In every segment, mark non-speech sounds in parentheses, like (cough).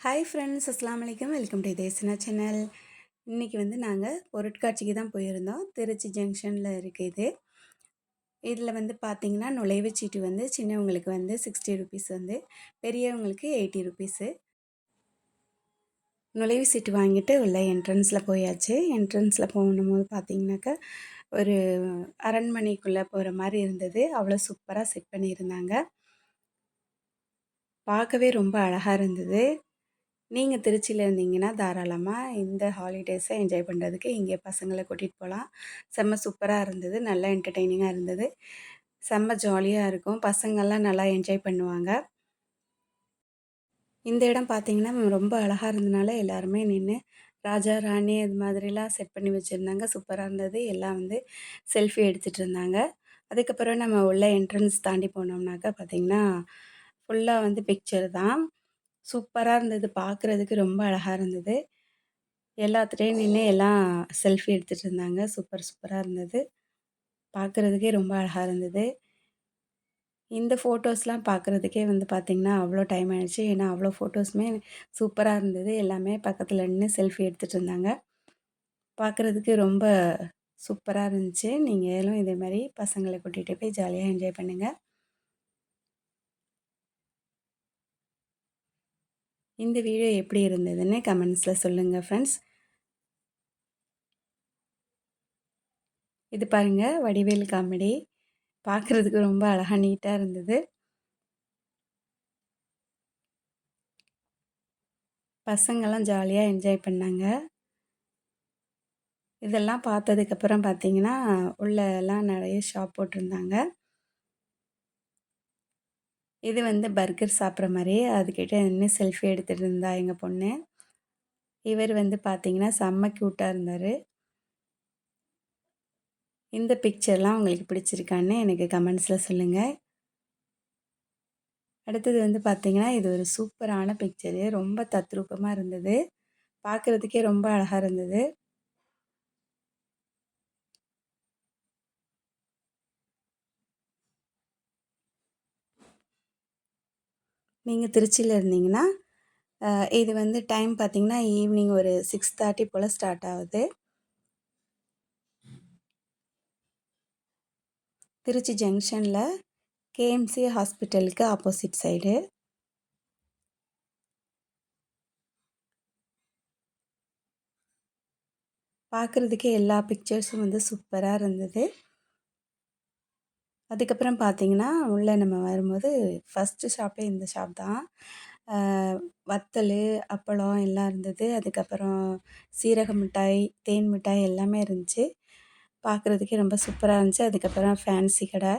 Hi friends அஸ்லாம் வலைக்கம் welcome to தேசனா channel இன்றைக்கி வந்து நாங்கள் பொருட்காட்சிக்கு தான் போயிருந்தோம். திருச்சி ஜங்ஷனில் இருக்குது இது. இதில் வந்து பார்த்திங்கன்னா நுழைவு சீட்டு வந்து சின்னவங்களுக்கு வந்து சிக்ஸ்டி ருபீஸ் வந்து பெரியவங்களுக்கு எயிட்டி ருபீஸு நுழைவு சீட்டு வாங்கிட்டு உள்ள என்ட்ரன்ஸில் போயாச்சு. என்ட்ரன்ஸில் போகணும்போது பார்த்திங்கனாக்கா ஒரு அரண்மனைக்குள்ளே போகிற மாதிரி இருந்தது. அவ்வளோ சூப்பராக செட் பண்ணியிருந்தாங்க. பார்க்கவே ரொம்ப அழகாக இருந்தது. நீங்கள் திருச்சியில் இருந்தீங்கன்னா தாராளமாக இந்த ஹாலிடேஸை என்ஜாய் பண்ணுறதுக்கு இங்கே பசங்களை கூட்டிகிட்டு போகலாம் செம்ம சூப்பராக இருந்தது நல்லா என்டர்டெய்னிங்காக இருந்தது. செம்ம ஜாலியாக இருக்கும். பசங்கள்லாம் நல்லா என்ஜாய் பண்ணுவாங்க. இந்த இடம் பார்த்திங்கன்னா ரொம்ப அழகாக இருந்தனால எல்லாருமே நின்று ராஜா ராணி அது மாதிரிலாம் செட் பண்ணி வச்சுருந்தாங்க. சூப்பராக இருந்தது. எல்லாம் வந்து செல்ஃபி எடுத்துகிட்டு இருந்தாங்க. அதுக்கப்புறம் நம்ம உள்ள என்ட்ரன்ஸ் தாண்டி போனோம்னாக்கா பார்த்திங்கன்னா ஃபுல்லாக வந்து பிக்சர் தான். சூப்பராக இருந்தது. பார்க்குறதுக்கு ரொம்ப அழகாக இருந்தது. எல்லாத்துலேயும் நின்று எல்லாம் செல்ஃபி எடுத்துகிட்டு இருந்தாங்க. சூப்பர் சூப்பராக இருந்தது. பார்க்குறதுக்கே ரொம்ப அழகாக இருந்தது. இந்த ஃபோட்டோஸ்லாம் பார்க்குறதுக்கே வந்து பார்த்திங்கன்னா அவ்வளோ டைம் ஆகிடுச்சு ஏன்னா அவ்வளோ ஃபோட்டோஸுமே சூப்பராக இருந்தது. எல்லாமே பக்கத்தில் நின்று செல்ஃபி எடுத்துகிட்டு இருந்தாங்க. பார்க்குறதுக்கு ரொம்ப சூப்பராக இருந்துச்சு. நீங்களும் இதே மாதிரி பசங்களை கூட்டிகிட்டு போய் ஜாலியாக என்ஜாய் பண்ணுங்கள் இந்த வீடியோ எப்படி இருந்ததுன்னு கமெண்ட்ஸில் சொல்லுங்கள் ஃப்ரெண்ட்ஸ் இது பாருங்கள் வடிவேல் காமெடி. பார்க்குறதுக்கு ரொம்ப அழகாக நீட்டாக இருந்தது. பசங்கள்லாம் ஜாலியாக என்ஜாய் பண்ணாங்க. இதெல்லாம் பார்த்ததுக்கப்புறம் பார்த்தீங்கன்னா உள்ளெல்லாம் நிறைய ஷாப் போட்டிருந்தாங்க. இது வந்து பர்கர் சாப்பிட்ற மாதிரி அதுக்கிட்ட நின்று செல்ஃபி எடுத்துகிட்டு இருந்தா எங்கள் பொண்ணு. இவர் வந்து பார்த்தீங்கன்னா செம்ம க்யூட்டாக இருந்தார். இந்த பிக்சர்லாம் உங்களுக்கு பிடிச்சிருக்கான்னு எனக்கு கமெண்ட்ஸில் சொல்லுங்கள் அடுத்தது வந்து பார்த்திங்கன்னா இது ஒரு சூப்பரான பிக்சரு ரொம்ப தத்ரூபமாக இருந்தது. பார்க்குறதுக்கே ரொம்ப அழகாக இருந்தது. நீங்கள் திருச்சியில் இருந்தீங்கன்னா இது வந்து டைம் பார்த்திங்கன்னா ஈவினிங் ஒரு சிக்ஸ் தேர்ட்டி போல் ஸ்டார்ட் ஆகுது. திருச்சி ஜங்ஷனில் கேஎம்சி ஹாஸ்பிட்டலுக்கு ஆப்போசிட் சைடு பார்க்குறதுக்கே எல்லா பிக்சர்ஸும் வந்து சூப்பராக இருந்தது. அதுக்கப்புறம் பார்த்தீங்கன்னா உள்ளே நம்ம வரும்போது ஃபஸ்ட்டு ஷாப்பே இந்த ஷாப் தான். வத்தல் அப்பளம் எல்லாம் இருந்தது. அதுக்கப்புறம் சீரக மிட்டாய் தேன் மிட்டாய் எல்லாமே இருந்துச்சு. பார்க்குறதுக்கே ரொம்ப சூப்பராக இருந்துச்சு. அதுக்கப்புறம் ஃபேன்சி கடை.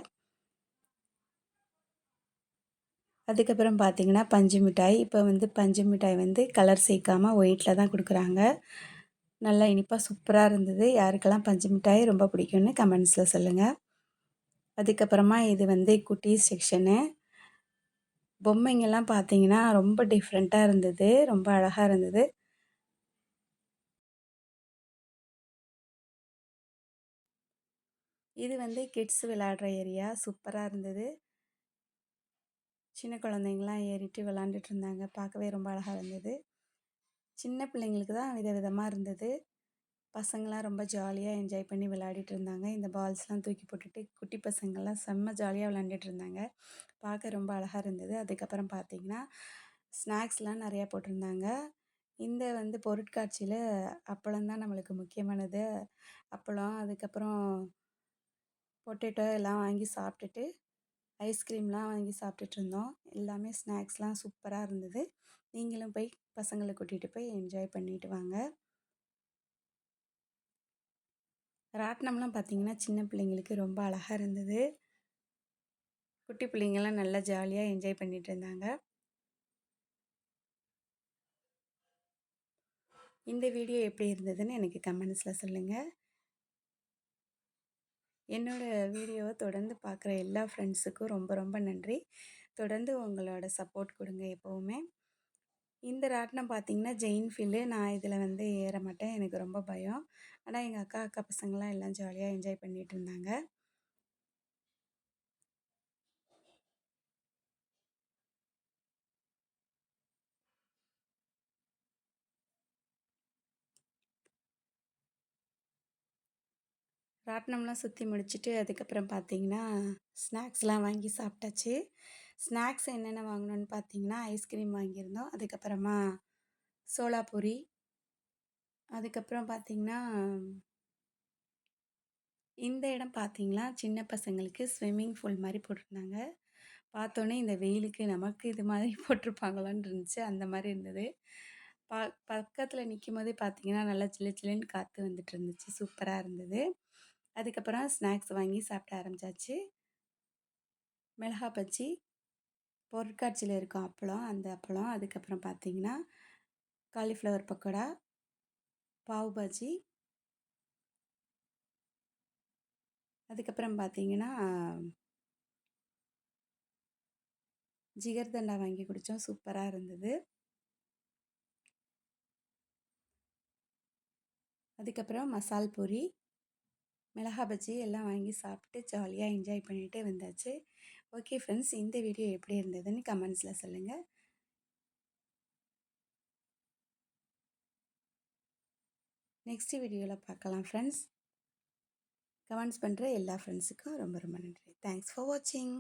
அதுக்கப்புறம் பார்த்திங்கன்னா பஞ்சு மிட்டாய். இப்போ வந்து பஞ்சு மிட்டாய் வந்து கலர் சேர்க்காமல் ஒயிட்டில் தான் கொடுக்குறாங்க. நல்லா இனிப்பாக சூப்பராக இருந்தது. யாருக்கெல்லாம் பஞ்சு மிட்டாய் ரொம்ப பிடிக்கும்னு கமெண்ட்ஸில் சொல்லுங்கள் அதுக்கப்புறமா இது வந்து குட்டீஸ் செக்ஷனு. பொம்மைங்கெல்லாம் பார்த்தீங்கன்னா ரொம்ப டிஃப்ரெண்ட்டாக இருந்தது ரொம்ப அழகாக இருந்தது. இது வந்து கிட்ஸ் விளையாடுற ஏரியா சூப்பராக இருந்தது. சின்ன குழந்தைங்களாம் ஏறிட்டு விளாண்டுட்டு இருந்தாங்க பார்க்கவே ரொம்ப அழகாக இருந்தது. சின்ன பிள்ளைங்களுக்கு தான் வித விதமாக இருந்தது. பசங்களாம் ரொம்ப ஜாலியாக என்ஜாய் பண்ணி விளையாடிட்டு இருந்தாங்க. இந்த பால்ஸ்லாம் தூக்கி போட்டுட்டு குட்டி பசங்கள்லாம் செம்ம ஜாலியாக விளாண்டுட்டு இருந்தாங்க. பார்க்க ரொம்ப அழகாக இருந்தது. அதுக்கப்புறம் பார்த்திங்கன்னா ஸ்நாக்ஸ்லாம் நிறையா போட்டிருந்தாங்க. இந்த வந்து பொருட்காட்சியில் அப்பளம் தான் நம்மளுக்கு முக்கியமானது. அப்பளம் அதுக்கப்புறம் பொட்டேட்டோ எல்லாம் வாங்கி சாப்பிட்டுட்டு ஐஸ்கிரீம்லாம் வாங்கி சாப்பிட்டுட்டு இருந்தோம். எல்லாமே ஸ்நாக்ஸ்லாம் சூப்பராக இருந்தது. நீங்களும் போய் பசங்களை கூட்டிகிட்டு போய் என்ஜாய் பண்ணிட்டு வாங்க. ராட்டினம்லாம் பார்த்திங்கன்னா சின்ன பிள்ளைங்களுக்கு ரொம்ப அழகாக இருந்தது. குட்டி பிள்ளைங்கள்லாம் நல்லா ஜாலியாக என்ஜாய் பண்ணிகிட்டு இருந்தாங்க. இந்த வீடியோ எப்படி இருந்ததுன்னு எனக்கு கமெண்ட்ஸில் சொல்லுங்கள் என்னோடய வீடியோவை தொடர்ந்து பார்க்குற எல்லா ஃப்ரெண்ட்ஸுக்கும் ரொம்ப ரொம்ப நன்றி. தொடர்ந்து உங்களோட சப்போர்ட் கொடுங்க எப்போவுமே. இந்த ராட்டினம் பார்த்தீங்கன்னா ஜெயின் ஃபீல்டு. நான் இதில் வந்து ஏற மாட்டேன். எனக்கு ரொம்ப பயம். ஆனால் எங்கள் அக்கா அக்கா பசங்களாம் எல்லாம் ஜாலியாக என்ஜாய் பண்ணிட்டு இருந்தாங்க. ராட்டினம்லாம் சுற்றி முடிச்சுட்டு அதுக்கப்புறம் பார்த்தீங்கன்னா ஸ்நாக்ஸ்லாம் வாங்கி சாப்பிட்டாச்சு. ஸ்நாக்ஸ் என்னென்ன வாங்கினோன்னு பார்த்தீங்கன்னா ஐஸ்கிரீம் வாங்கியிருந்தோம். அதுக்கப்புறமா சோலாபூரி அதுக்கப்புறம் பார்த்தீங்கன்னா இந்த இடம் பார்த்தீங்களா சின்ன பசங்களுக்கு ஸ்விம்மிங் பூல் மாதிரி போட்டிருந்தாங்க. பார்த்தோன்னே இந்த வெயிலுக்கு நமக்கு இது மாதிரி (laughs) போட்டிருப்பாங்களான்னு இருந்துச்சு. அந்த மாதிரி இருந்தது. பா பக்கத்தில் நிற்கும் போதே பார்த்தீங்கன்னா நல்லா சில்லு சில்லுன்னு காற்று வந்துட்டு இருந்துச்சு. சூப்பராக இருந்தது. அதுக்கப்புறம் ஸ்நாக்ஸ் வாங்கி சாப்பிட ஆரம்பிச்சாச்சு. மிளகா பஜ்ஜி பொருட்காட்சியில் இருக்கும் அப்பளம் அந்த அப்பளம். அதுக்கப்புறம் பார்த்தீங்கன்னா காலிஃப்ளவர் பக்கோடா பாவ் பாஜி. அதுக்கப்புறம் பார்த்தீங்கன்னா ஜிகர்தண்டா வாங்கி குடித்தோம் சூப்பராக இருந்தது. அதுக்கப்புறம் மசால் பூரி. மிளகா பஜ்ஜி எல்லாம் வாங்கி சாப்பிட்டு ஜாலியாக என்ஜாய் பண்ணிகிட்டே வந்தாச்சு. ஓகே ஃப்ரெண்ட்ஸ் இந்த வீடியோ எப்படி இருந்ததுன்னு கமெண்ட்ஸில் சொல்லுங்கள் நெக்ஸ்ட் வீடியோவில் பார்க்கலாம் ஃப்ரெண்ட்ஸ் கமெண்ட்ஸ் பண்ணுற எல்லா ஃப்ரெண்ட்ஸுக்கும் ரொம்ப ரொம்ப நன்றி. தேங்க்ஸ் ஃபார் வாட்சிங்